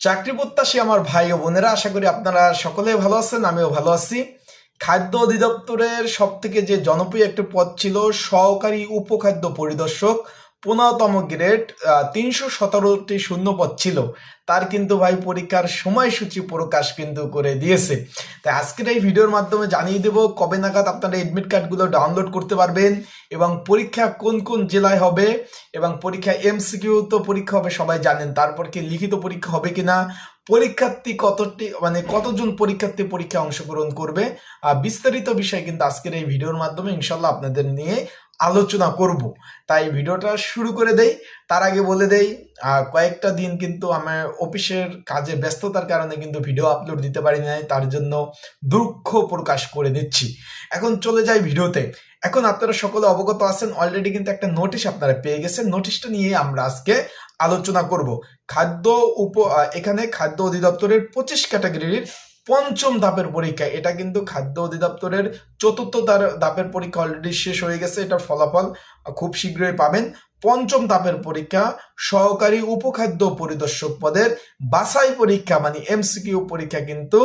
চাকরি প্রত্যাশী আমার ভাই ও বোনেরা, আশা করি আপনারা সকলে ভালো আছেন, আমিও ভালো আছি। খাদ্য অধিদপ্তরের সব থেকে যে জনপ্রিয় একটি পদ ছিল সহকারী উপখাদ্য পরিদর্শক। পনেরোতম গ্রেড তিনশো সতেরোটি শূন্য পদ ছিল। তার কিন্তু ভাই পরীক্ষার সময়সূচি প্রকাশ কিন্তু করে দিয়েছে। তাই আজকের এই ভিডিওর মাধ্যমে জানিয়ে দেব, কবে নাগাদ আপনারা এডমিট কার্ডগুলো ডাউনলোড করতে পারবেন এবং পরীক্ষা কোন কোন জেলায় হবে এবং পরীক্ষা এমসিকিউ তো পরীক্ষা হবে, সবাই জানেন। তারপর কি লিখিত পরীক্ষা হবে কিনা, পরীক্ষার্থী কতটি মানে কতজন পরীক্ষার্থী পরীক্ষা অংশগ্রহণ করবে বিস্তারিত বিষয় কিন্তু আজকের এই ভিডিওর মাধ্যমে ইনশাল্লাহ আপনাদের নিয়ে আলোচনা করব। তাই ভিডিওটা শুরু করে দেই। তার আগে বলে দেই কয়েকটা দিন কিন্তু আমার অফিসের কাজে ব্যস্ততার কারণে কিন্তু ভিডিও আপলোড দিতে পারি নাই। তার জন্য দুঃখ প্রকাশ করে দিচ্ছি। এখন চলে যাই ভিডিওতে। এখন আপনারা সকলে অবগত আছেন অলরেডি কিন্তু একটা নোটিশ আপনারা পেয়ে গেছেন। নোটিশটা নিয়ে আমরা আজকে আলোচনা করব। খাদ্য উপ এখানে খাদ্য অধিদপ্তরের পঁচিশ ক্যাটাগরির পঞ্চম ধাপের পরীক্ষা। এটা কিন্তু খাদ্য অধিদপ্তরের চতুর্থ ধাপের পরীক্ষা অলরেডি শেষ হয়ে গেছে, এটার ফলাফল খুব শীঘ্রই পাবেন। পঞ্চম ধাপের পরীক্ষা সহকারী উপখাদ্য পরিদর্শক পদের বাছাই পরীক্ষা মানে এমসিকিউ পরীক্ষা কিন্তু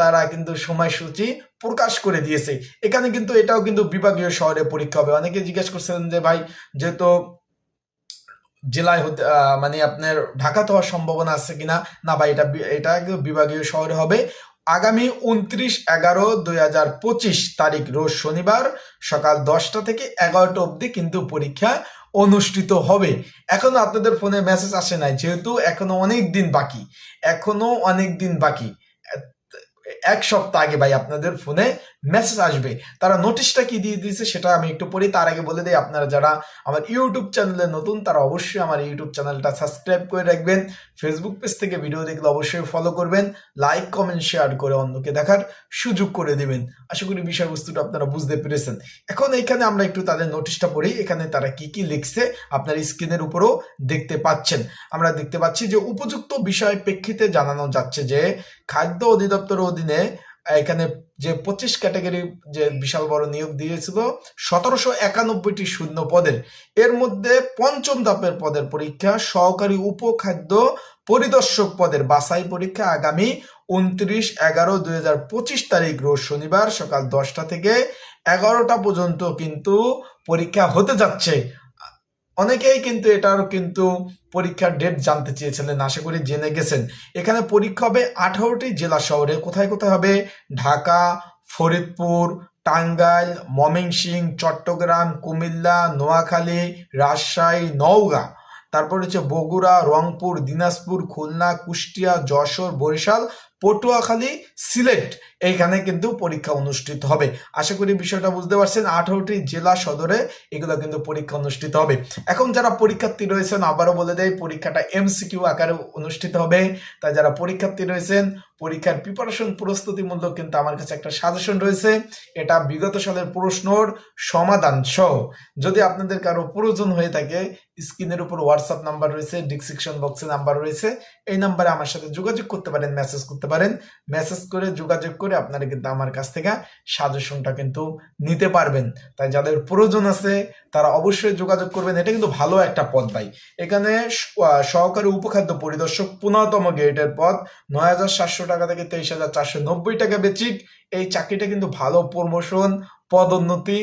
তারা কিন্তু সময়সূচি প্রকাশ করে দিয়েছে। এখানে কিন্তু এটাও কিন্তু বিভাগীয় শহরে পরীক্ষা হবে। অনেকে জিজ্ঞেস করছেন যে, ভাই, যেহেতু জেলায় হতে মানে আপনার ঢাকাতে হওয়ার সম্ভাবনা আছে কিনা? না ভাই, এটা এটা বিভাগীয় শহরে হবে। আগামী উনত্রিশ এগারো দুই হাজার পঁচিশ তারিখ রোজ শনিবার সকাল দশটা থেকে এগারোটা অবধি কিন্তু পরীক্ষা অনুষ্ঠিত হবে। এখনও আপনাদের ফোনে মেসেজ আসে নাই, যেহেতু এখনও অনেক দিন বাকি। এখনও অনেক দিন বাকি। এক সপ্তাহ আগে ভাই আপনাদের ফোনে মেসেজ আসবে। তারা নোটিশটা কি দিয়ে দিয়েছে সেটা আমি একটু পড়ি, তার আগে বলে দিই, আপনারা যারা আমার ইউটিউব চ্যানেলে নতুন, তারা অবশ্যই আমার ইউটিউব চ্যানেলটা সাবস্ক্রাইব করে রাখবেন। ফেসবুক পেজ থেকে ভিডিও দেখলে অবশ্যই ফলো করবেন লাইক কমেন্ট শেয়ার করে অন্যকে দেখার সুযোগ করে দেবেন। আশা করি বিষয়বস্তুটা আপনারা বুঝতে পেরেছেন। এখন এখানে আমরা একটু তাদের নোটিশটা পড়ি, এখানে তারা কি কি লিখছে আপনার স্ক্রিনের উপরও দেখতে পাচ্ছেন। আমরা দেখতে পাচ্ছি যে উপযুক্ত বিষয় প্রেক্ষিতে জানানো যাচ্ছে যে, খাদ্য অধিদপ্তর অধীনে এখানে যে পঁচিশ ক্যাটাগরি যে বিশাল বড় নিয়োগ দিয়েছিল, সতেরোশো একানব্বইটি শূন্য পদের। এর মধ্যে পঞ্চম ধাপের পদের পরীক্ষা, সহকারী উপখাদ্য পরিদর্শক পদের বাছাই পরীক্ষা আগামী উনত্রিশ এগারো দুই হাজার পঁচিশ তারিখ, রোজ শনিবার সকাল দশটা থেকে এগারোটা পর্যন্ত কিন্তু পরীক্ষা হতে যাচ্ছে। অনেকেই কিন্তু এটার কিন্তু পরীক্ষার ডেট জানতে চেয়েছিলেন, আশা করি জেনে গেছেন। এখানে পরীক্ষা হবে আঠারোটি জেলা শহরে। কোথায় কোথায় হবে? ঢাকা, ফরিদপুর, টাঙ্গাইল ময়মনসিংহ চট্টগ্রাম, কুমিল্লা, নোয়াখালী, রাজশাহী, নওগাঁ। তারপর হচ্ছে বগুড়া, রংপুর, দিনাজপুর, খুলনা, কুষ্টিয়া, যশোর, বরিশাল পটুয়াখালী সিলেট, এইখানে কিন্তু পরীক্ষা অনুষ্ঠিত হবে। আশা করি বিষয়টা বুঝতে পারছেন, আঠারোটি জেলা সদরে এগুলো কিন্তু পরীক্ষা অনুষ্ঠিত হবে। এখন যারা পরীক্ষার্থী রয়েছেন, আবারও বলে দেয় পরীক্ষাটা এমসিকিউ আকারে অনুষ্ঠিত হবে। তাই যারা পরীক্ষার্থী রয়েছেন, পরীক্ষার প্রিপারেশন প্রস্তুতিমূলক কিন্তু আমার কাছে একটা সাজেশন রয়েছে। এটা বিগত সালের প্রশ্নর সমাধান সহ। যদি আপনাদের কারও প্রয়োজন হয়ে থাকে, স্ক্রিনের উপর হোয়াটসঅ্যাপ নাম্বার রয়েছে ডিসক্রিপশন বক্সে নাম্বার রয়েছে। এই নাম্বারে আমার সাথে যোগাযোগ করতে পারেন মেসেজ করতে পারেন। মেসেজ করে, যোগাযোগ করে আপনারা কিন্তু আমার কাছ থেকে সাজেশনটা কিন্তু নিতে পারবেন। তাই যাদের প্রয়োজন আছে, তারা অবশ্যই যোগাযোগ করবেন। এটা কিন্তু ভালো একটা পদ ভাই। এখানে সহকারী উপখাদ্য পরিদর্শক পনেরোতম গ্রেডের পদ নয় হাজার সাতশো টাকা থেকে তেইশ হাজার চারশো নব্বই টাকা বেচিক। এই চাকরিটা কিন্তু ভালো প্রমোশন পদোন্নতি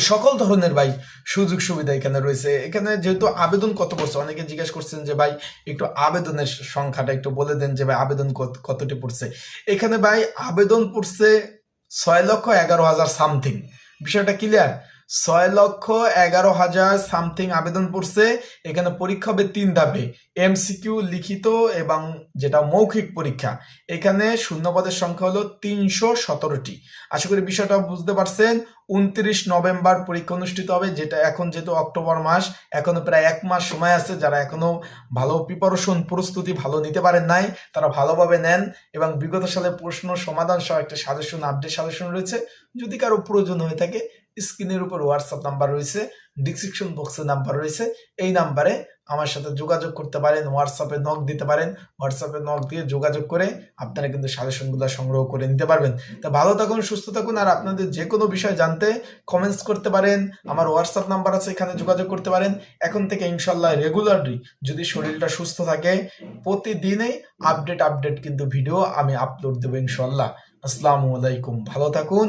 সকল ধরনের ভাই সুযোগ সুবিধা এখানে রয়েছে। এখানে যেহেতু আবেদন কত পড়ছে অনেকে জিজ্ঞেস করছেন যে, ভাই, একটু আবেদনের সংখ্যাটা একটু বলে দেন যে, ভাই, আবেদন কতটি পড়ছে? এখানে ভাই, আবেদন পড়ছে ছয় লক্ষ এগারো হাজার সামথিং। বিষয়টা ক্লিয়ার ছয় লক্ষ এগারো হাজার সামথিং আবেদন পড়ছে। এখানে পরীক্ষা হবে তিন ধাপে এমসিকিউ লিখিত এবং যেটা মৌখিক পরীক্ষা। এখানে শূন্যপদের সংখ্যা হলো তিনশো সতেরোটি। আশা করি বিষয়টা বুঝতে পারছেন, উনত্রিশ নভেম্বর পরীক্ষা অনুষ্ঠিত হবে, যেটা এখন যেহেতু অক্টোবর মাস, এখনও প্রায় এক মাস সময় আছে, যারা এখনও ভালো প্রিপারেশন প্রস্তুতি ভালো নিতে পারেন নাই, তারা ভালোভাবে নেন এবং বিগত সালে প্রশ্ন সমাধান সহ একটা সাজেশন আপডেট সাজেশন রয়েছে। যদি কারও প্রয়োজন হয়ে থাকে স্ক্রিনের উপর হোয়াটসঅ্যাপ নাম্বার রয়েছে ডিসক্রিপশন বক্সে নাম্বার রয়েছে, এই নাম্বারে আমার সাথে যোগাযোগ করতে পারেন হোয়াটসঅ্যাপে নক দিতে পারেন হোয়াটসঅ্যাপে নক দিয়ে যোগাযোগ করে আপনারা কিন্তু সাজেশনগুলো সংগ্রহ করে নিতে পারবেন। তা ভালো থাকুন, সুস্থ থাকুন, আর আপনাদের যে কোনো বিষয় জানতে কমেন্টস করতে পারেন, আমার হোয়াটসঅ্যাপ নাম্বার আছে, এখানে যোগাযোগ করতে পারেন। এখন থেকে ইনশাল্লাহ রেগুলারলি যদি শরীরটা সুস্থ থাকে, প্রতিদিনেই আপডেট আপডেট কিন্তু ভিডিও আমি আপলোড দেবো ইনশাল্লাহ আসসালামু আলাইকুম, ভালো থাকুন।